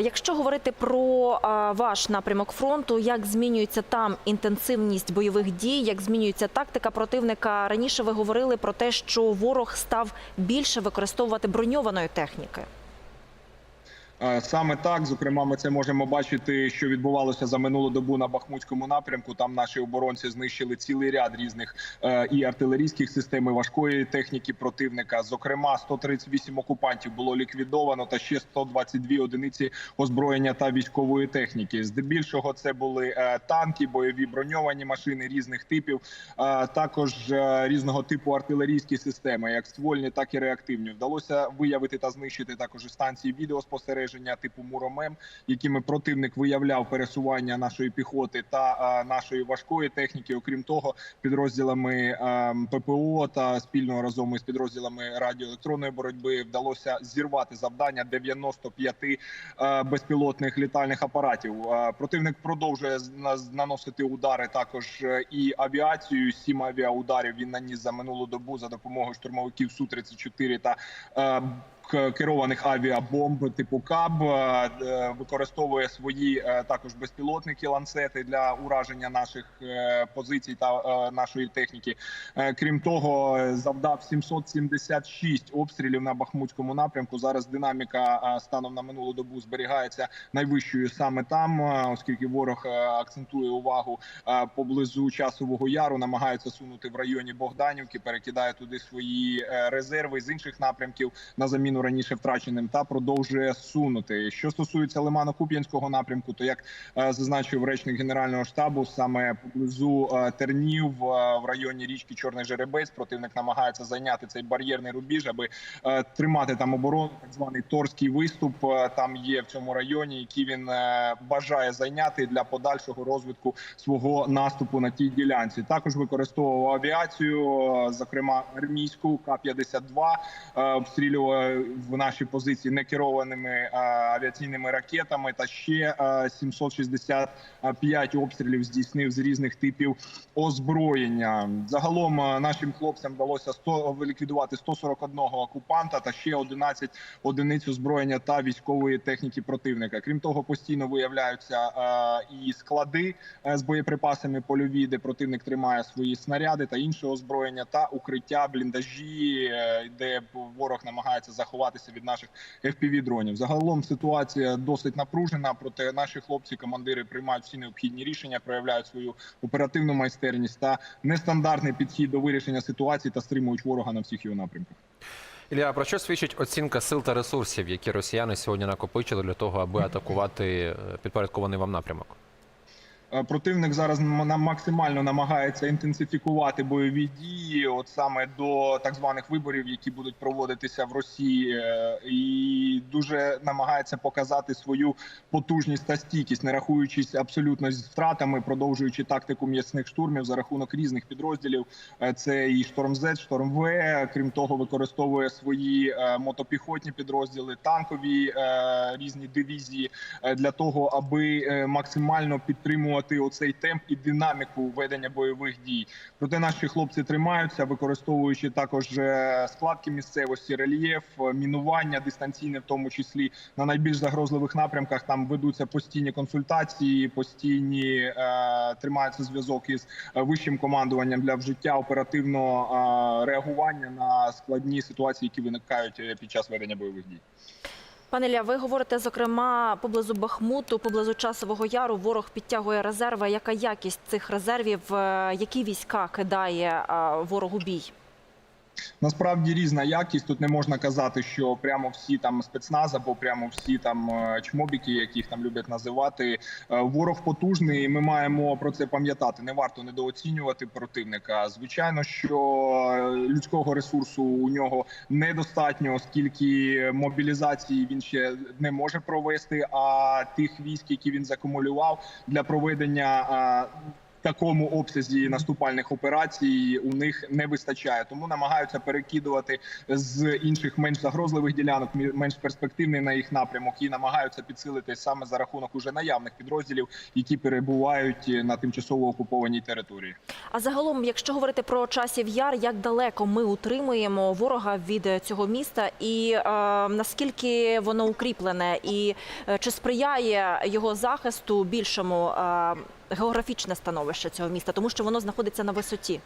Якщо говорити про ваш напрямок фронту, як змінюється там інтенсивність бойових дій, як змінюється тактика противника? Раніше ви говорили про те, що ворог став більше використовувати броньованої техніки. Е, Саме так, зокрема, ми це можемо бачити, що відбувалося за минулу добу на Бахмутському напрямку. Там наші оборонці знищили цілий ряд різних е, і артилерійських систем, і важкої техніки противника. Зокрема, 138 окупантів було ліквідовано, та ще 122 одиниці озброєння та військової техніки. Здебільшого це були е, танки, бойові броньовані машини різних типів, також різного типу артилерійські системи, як ствольні, так і реактивні. Вдалося виявити та знищити також станції відеоспостереження типу Муромем, якими противник виявляв пересування нашої піхоти та нашої важкої техніки. Окрім того, підрозділами ППО та спільно разом із підрозділами радіоелектронної боротьби вдалося зірвати завдання 95 е, безпілотних літальних апаратів. Противник продовжує наносити удари також е, і авіацією. Сім авіаударів він наніс за минулу добу за допомогою штурмовиків су 34 та е, керованих авіабомб типу КАБ, е, е, використовує свої е, також безпілотники ланцети для ураження наших позицій та нашої техніки. Крім того, завдав 776 обстрілів на Бахмутському напрямку. Зараз динаміка станом на минулу добу зберігається найвищою саме там, оскільки ворог акцентує увагу поблизу часового яру, намагається сунути в районі Богданівки, перекидає туди свої резерви з інших напрямків на заміну раніше втраченим та продовжує сунути. Що стосується Лимано-Куп'янського напрямку, то як е, зазначив речник генерального штабу, саме поблизу е, Тернів е, в районі річки Чорний Жеребець противник намагається зайняти цей бар'єрний рубіж, аби тримати там оборону. Так званий торський виступ там є в цьому районі, який він бажає зайняти для подальшого розвитку свого наступу на тій ділянці. Також використовував авіацію, зокрема армійську К-52, е, обстрілював в наші позиції некерованими авіаційними ракетами. Та ще е, 765 обстрілів здійснив з різних типів озброєння. Загалом нашим хлопцям вдалося 100, ліквідувати 141 окупанта та ще 11 одиниць озброєння та військової техніки противника. Крім того, постійно виявляються і склади з боєприпасами польові, де противник тримає свої снаряди та інше озброєння, та укриття, бліндажі, е, де ворог намагається заховатися від наших fpv дронів. Загалом ситуація досить напружена. Проте наші хлопці, командири приймають всі необхідні рішення, проявляють свою оперативну майстерність та нестандартний підхід до вирішення ситуації та стримують ворога на всіх його напрямках. Ілля, про що свідчить оцінка сил та ресурсів, які росіяни сьогодні накопичили для того, аби атакувати е, підпорядкований вам напрямок? Е, Противник зараз максимально намагається інтенсифікувати бойові дії, от саме до так званих виборів, які будуть проводитися в Росії, е, і дуже намагається показати свою потужність та стійкість, не рахуючись абсолютно з втратами, продовжуючи тактику м'ясних штурмів за рахунок різних підрозділів. Е, Це і шторм З, шторм В. Крім того, використовує свої мотопіхотні підрозділи, танкові різні дивізії для того, аби максимально підтримувати оцей темп і динаміку ведення бойових дій. Проте наші хлопці тримаються, використовуючи також е, складки місцевості, рельєф, е, мінування дистанційне, в тому числі на найбільш загрозливих напрямках. Там ведуться постійні консультації, постійні е, тримається зв'язок із е, вищим командуванням для вжиття оперативного е, реагування на складні ситуації, які виникають під час ведення бойових дій. Пане Ілля, ви говорите, зокрема, поблизу Бахмуту, поблизу Часового Яру ворог підтягує резерви. Яка якість цих резервів? Е, Які війська кидає е, ворогу бій? Насправді різна якість. Тут не можна казати, що прямо всі там спецназ або прямо всі там е, чмобіки, яких там люблять називати. Е, Ворог потужний. і Ми маємо про це пам'ятати. Не варто недооцінювати противника. Звичайно, що е, людського ресурсу у нього недостатньо, оскільки мобілізації він ще не може провести. А тих військ, які він закумулював для проведення. Е, такому обсязі наступальних операцій у них не вистачає. Тому намагаються перекидувати з інших менш загрозливих ділянок, менш перспективний на їх напрямок, і намагаються підсилити саме за рахунок уже наявних підрозділів, які перебувають на тимчасово окупованій території. А загалом, якщо говорити про часів яр, як далеко ми утримуємо ворога від е, цього міста, і е, наскільки воно укріплене, і е, чи сприяє його захисту більшому е, географічне становище цього міста, тому що воно знаходиться на висоті?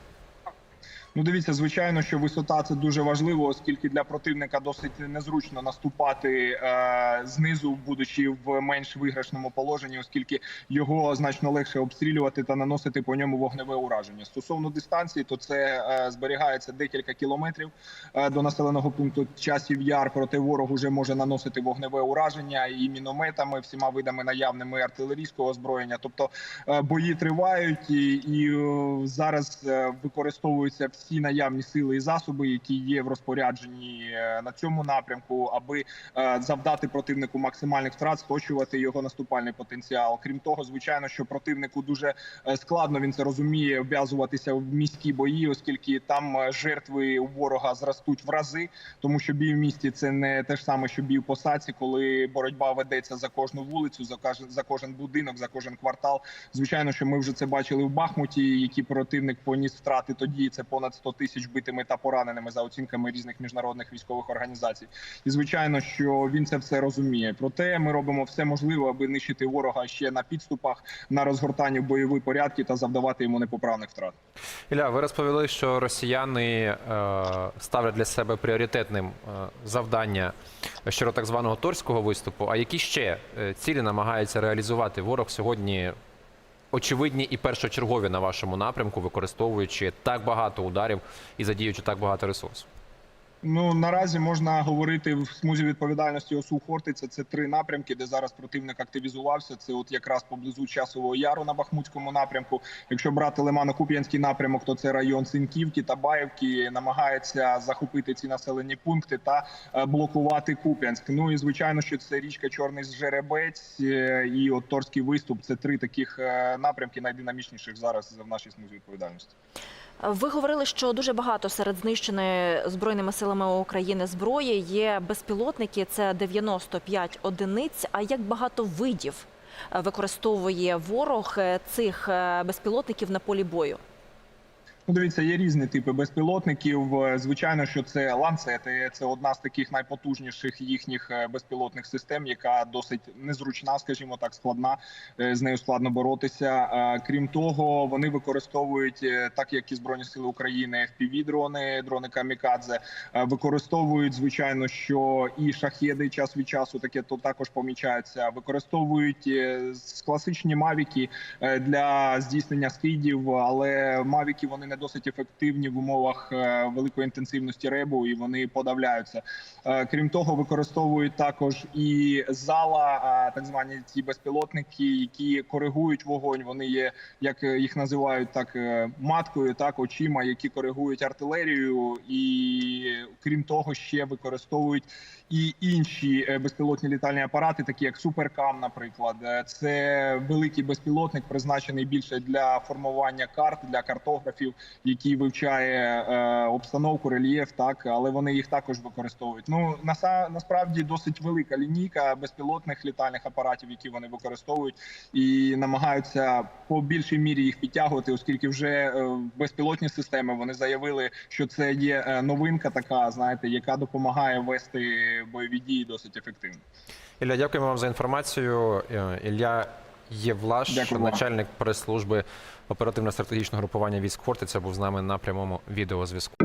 Ну, дивіться, звичайно, що висота це дуже важливо, оскільки для противника досить незручно наступати е, знизу, будучи в менш виграшному положенні, оскільки його значно легше обстрілювати та наносити по ньому вогневе ураження. Стосовно дистанції, то це е, зберігається декілька кілометрів е, до населеного пункту часів яр. Проте ворог уже може наносити вогневе ураження і мінометами, всіма видами наявними артилерійського озброєння. Тобто е, бої тривають і, і е, зараз е, використовуються всі наявні сили і засоби, які є в розпорядженні е, на цьому напрямку, аби е, завдати противнику максимальних втрат, сточувати його наступальний потенціал. Крім того, звичайно, що противнику дуже е, складно він це розуміє вв'язуватися в міські бої, оскільки там жертви у ворога зростуть в рази, тому що бій в місті це не те ж саме, що бій в посадці, коли боротьба ведеться за кожну вулицю, за кожен за кожен будинок, за кожен квартал. Звичайно, що ми вже це бачили в Бахмуті, які противник поніс втрати тоді. Це понад 100 тисяч битими та пораненими за оцінками різних міжнародних військових організацій. І звичайно, що він це все розуміє. Проте ми робимо все можливе, аби нищити ворога ще на підступах, на розгортанні в бойові порядки та завдавати йому непоправних втрат. Ілля, ви розповіли, що росіяни е, ставлять для себе пріоритетним е, завдання щодо так званого торського виступу. А які ще е, цілі намагається реалізувати ворог сьогодні? Очевидні і першочергові на вашому напрямку, використовуючи так багато ударів і задіючи так багато ресурсів. Ну наразі можна говорити в смузі відповідальності ОСУ Хортиця. Це три напрямки, де зараз противник активізувався. Це от якраз поблизу часового яру на Бахмутському напрямку. Якщо брати Лимано-Куп'янський напрямок, то це район Синківки та Баївки. Намагається захопити ці населені пункти та е, блокувати Куп'янськ. Ну і звичайно, що це річка Чорний Жеребець е, і от Торський виступ. Це три таких е, напрямки найдинамічніших зараз в нашій смузі відповідальності. Ви говорили, що дуже багато серед знищеної збройними силами України зброї є безпілотники. Це 95 одиниць. А як багато видів використовує ворог е, цих е, безпілотників на полі бою? Ну, дивіться, є різні типи безпілотників. Е, Звичайно, що це ланцети. Це одна з таких найпотужніших їхніх е, безпілотних систем, яка досить незручна, скажімо так, складна. Е, З нею складно боротися. Крім того, вони використовують так, як і збройні сили України, fpv дрони, дрони камікадзе. Використовують звичайно, що і шахеди час від часу таке то також помічаються. Використовують класичні мавіки для здійснення скидів, але мавіки вони не досить ефективні в умовах е, великої інтенсивності ребу і вони подавляються. Е, Крім того, використовують також і зала, е, так звані ці безпілотники, які коригують вогонь. Вони є, як їх називають, так маткою, так очима, які коригують артилерію, і крім того, ще використовують і інші безпілотні літальні апарати, такі як Суперкам, наприклад, це великий безпілотник, призначений більше для формування карт для картографів, який вивчає е, обстановку, рельєф, так але вони їх також використовують. Ну наса, насправді досить велика лінійка безпілотних літальних апаратів, які вони використовують, і намагаються по більшій мірі їх підтягувати, оскільки вже е, безпілотні системи вони заявили, що це є е, новинка, така знаєте, яка допомагає вести бойові дії досить ефективно. Ілля, дякуємо вам за інформацію. Е, Ілля Євлаш, Дякую начальник прес-служби оперативно-стратегічного групування військ Хортиця, був з нами на прямому відеозв'язку.